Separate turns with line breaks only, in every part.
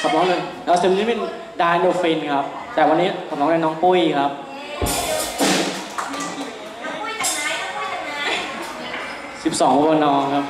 ขับน้องเลยเราเซึมนี่เป็นดได
โนฟินครับ แต่วันนี้ขับน้อง
เป็นน้องปุ้ยครับ 12วันนองครับ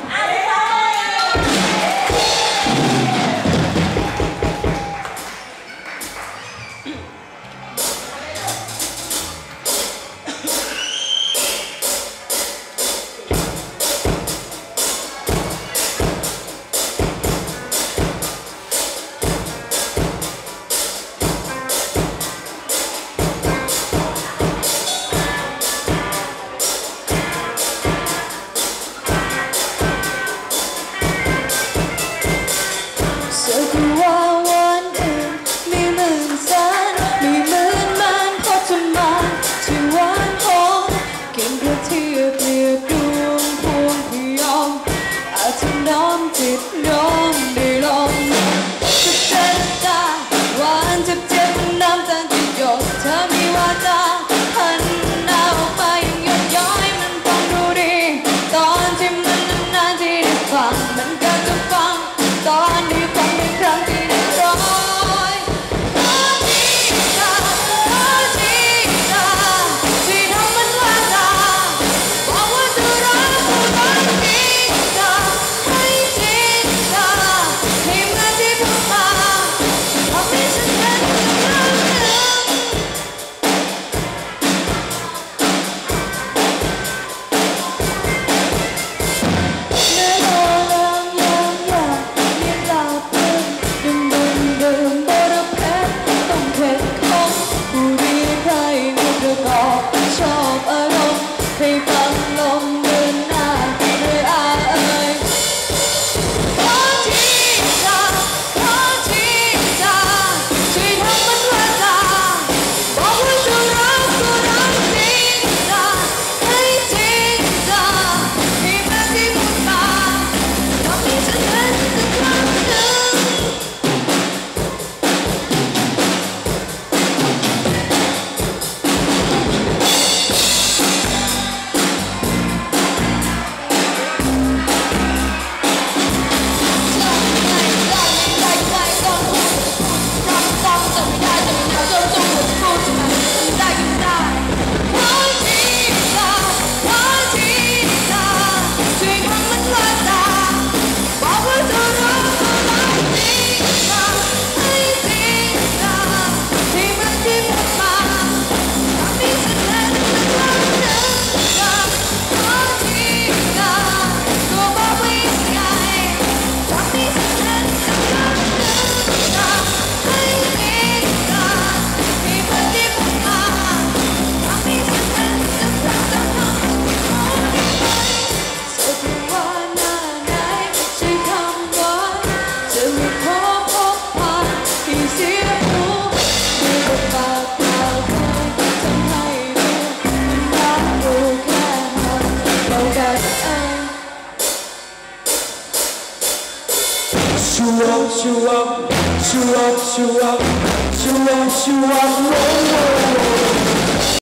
shoe up, shoe up, shoe up, shoe up, shoe up, roll, roll.